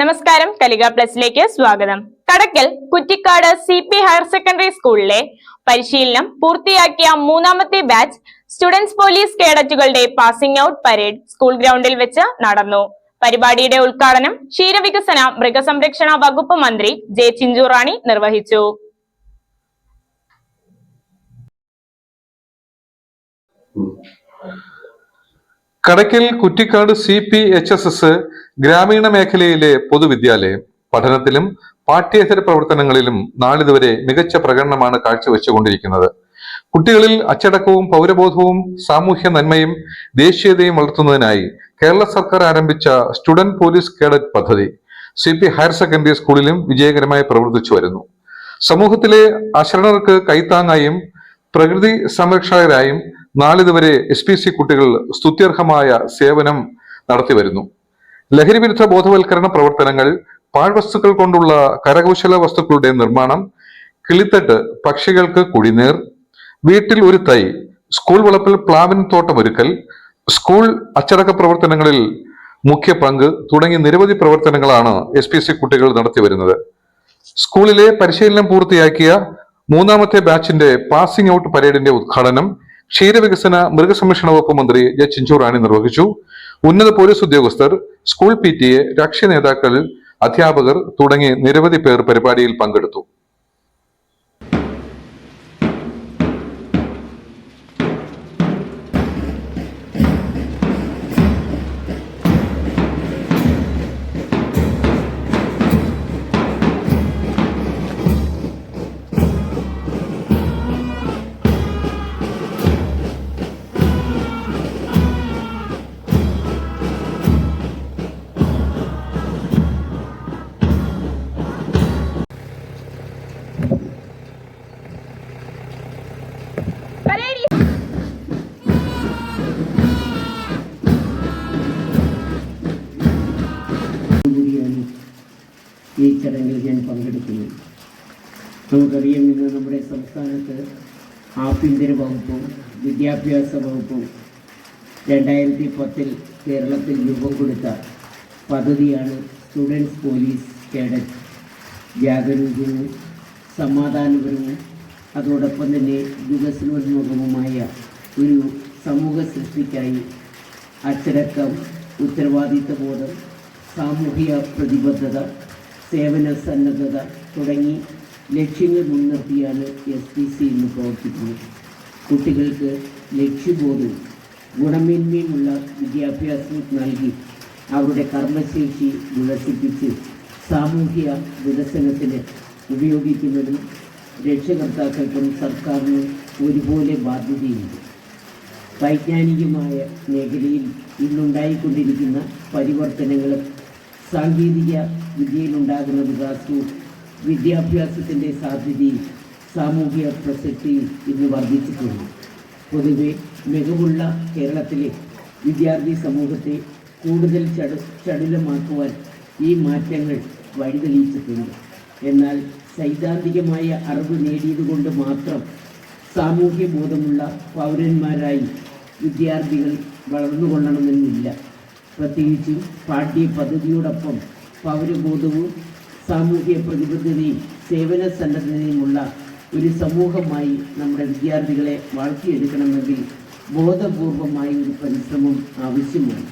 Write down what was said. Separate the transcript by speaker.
Speaker 1: നമസ്കാരം കലിക പ്ലസിലേക്ക് സ്വാഗതം. Kadakkal Kuttikkad C P higher secondary സ്കൂളിലെ പരിശീലനം പൂർത്തിയാക്കിയ മൂന്നാമത്തെ ബാച്ച് സ്റ്റുഡൻസ് പോലീസ് കേഡറ്റുകളുടെ പാസിംഗ് ഔട്ട് പരേഡ് സ്കൂൾ ഗ്രൗണ്ടിൽ വെച്ച് നടന്നു. പരിപാടിയുടെ ഉദ്ഘാടനം ക്ഷീരവികസന മൃഗസംരക്ഷണ വകുപ്പ് മന്ത്രി ജെ ചിഞ്ചുറാണി നിർവഹിച്ചു.
Speaker 2: Kadakkal Kuttikkad C P H S S ഗ്രാമീണ മേഖലയിലെ പൊതുവിദ്യാലയം. പഠനത്തിലും പാഠ്യേതര പ്രവർത്തനങ്ങളിലും നാളിതുവരെ മികച്ച പ്രകടനമാണ് കാഴ്ചവെച്ചുകൊണ്ടിരിക്കുന്നത്. കുട്ടികളിൽ അച്ചടക്കവും പൗരബോധവും സാമൂഹ്യ നന്മയും ദേശീയതയും വളർത്തുന്നതിനായി കേരള സർക്കാർ ആരംഭിച്ച സ്റ്റുഡന്റ് പോലീസ് കേഡറ്റ് പദ്ധതി സി പി ഹയർ സെക്കൻഡറി സ്കൂളിലും വിജയകരമായി പ്രവർത്തിച്ചു വരുന്നു. സമൂഹത്തിലെ അശരണർക്ക് കൈത്താങ്ങായും പ്രകൃതി സംരക്ഷകരായും നാളിതുവരെ എസ് പി സി കുട്ടികൾ സ്തുത്യർഹമായ സേവനം നടത്തിവരുന്നു ലഹരി വിരുദ്ധ ബോധവൽക്കരണ പ്രവർത്തനങ്ങൾ പാഴ്വസ്തുക്കൾ കൊണ്ടുള്ള കരകൗശല വസ്തുക്കളുടെ നിർമ്മാണം കിളിത്തട്ട് പക്ഷികൾക്ക് കുടിനീർ വീട്ടിൽ ഒരു തൈ സ്കൂൾ വളപ്പിൽ പ്ലാവിൻ തോട്ടമൊരുക്കൽ സ്കൂൾ അച്ചടക്ക പ്രവർത്തനങ്ങളിൽ മുഖ്യ പങ്ക് തുടങ്ങി നിരവധി പ്രവർത്തനങ്ങളാണ് എസ് പി സി കുട്ടികൾ നടത്തിവരുന്നത് സ്കൂളിലെ പരിശീലനം പൂർത്തിയാക്കിയ മൂന്നാമത്തെ ബാച്ചിന്റെ പാസിംഗ് ഔട്ട് പരേഡിന്റെ ഉദ്ഘാടനം ക്ഷീരവികസന മൃഗസംരക്ഷണ വകുപ്പ് മന്ത്രി ജെ ചിഞ്ചുറാണി നിർവഹിച്ചു. ഉന്നത പോലീസ് ഉദ്യോഗസ്ഥർ സ്കൂൾ പി ടി എ രാഷ്ട്രീയ നേതാക്കൾ അധ്യാപകർ തുടങ്ങി നിരവധി പേർ പരിപാടിയിൽ പങ്കെടുത്തു.
Speaker 3: ഈ ചടങ്ങിൽ ഞാൻ പങ്കെടുക്കുന്നത് നമുക്കറിയാം ഇന്ന് നമ്മുടെ സംസ്ഥാനത്ത് ആഭ്യന്തര വകുപ്പും വിദ്യാഭ്യാസ വകുപ്പും രണ്ടായിരത്തി പത്തിൽ കേരളത്തിൽ രൂപം കൊടുത്ത പദ്ധതിയാണ് സ്റ്റുഡൻസ് പോലീസ് കേഡറ്റ്. ജാഗരൂകവും സമാധാനപരവും അതോടൊപ്പം തന്നെ വികസനോന്മുഖവുമായ ഒരു സമൂഹ സൃഷ്ടിക്കായി അച്ചടക്കം ഉത്തരവാദിത്വബോധം സാമൂഹിക പ്രതിബദ്ധത സേവന സന്നദ്ധത തുടങ്ങി ലക്ഷ്യങ്ങൾ മുൻനിർത്തിയാണ് എസ് പി സി ഇന്ന് പ്രവർത്തിക്കുന്നത്. കുട്ടികൾക്ക് ലക്ഷ്യബോധവും ഗുണമേന്മയുമുള്ള വിദ്യാഭ്യാസം നൽകി അവരുടെ കർമ്മശേഷി വികസിപ്പിച്ച് സാമൂഹ്യ വികസനത്തിന് ഉപയോഗിക്കുന്നതിനും രക്ഷകർത്താക്കൾക്കും സർക്കാരിനും ഒരുപോലെ ബാധ്യതയുണ്ട്. വൈജ്ഞാനികമായ മേഖലയിൽ ഇന്നുണ്ടായിക്കൊണ്ടിരിക്കുന്ന പരിവർത്തനങ്ങളും സാങ്കേതിക വിദ്യയിലുണ്ടാകുന്ന വികാസവും വിദ്യാഭ്യാസത്തിന്റെ സാധ്യതയും സാമൂഹിക പ്രസക്തിയും ഇന്ന് വർദ്ധിച്ചിട്ടുണ്ട്. പൊതുവെ മികവുള്ള കേരളത്തിലെ വിദ്യാർത്ഥി സമൂഹത്തെ കൂടുതൽ ചട ചടുലമാക്കുവാൻ ഈ മാറ്റങ്ങൾ വഴിതെളിയിച്ചിട്ടുണ്ട്. എന്നാൽ സൈദ്ധാന്തികമായ അറിവ് നേടിയതുകൊണ്ട് മാത്രം സാമൂഹ്യ ബോധമുള്ള പൗരന്മാരായി വിദ്യാർത്ഥികൾ വളർന്നുകൊള്ളണമെന്നില്ല. പ്രത്യേകിച്ചും പാഠ്യ പദ്ധതിയോടൊപ്പം പൗരബോധവും സാമൂഹ്യ പ്രതിബദ്ധതയും സേവന സന്നദ്ധതയുമുള്ള ഒരു സമൂഹമായി നമ്മുടെ വിദ്യാർത്ഥികളെ വളർത്തിയെടുക്കണമെങ്കിൽ ബോധപൂർവമായ ഒരു പരിശ്രമം ആവശ്യമാണ്.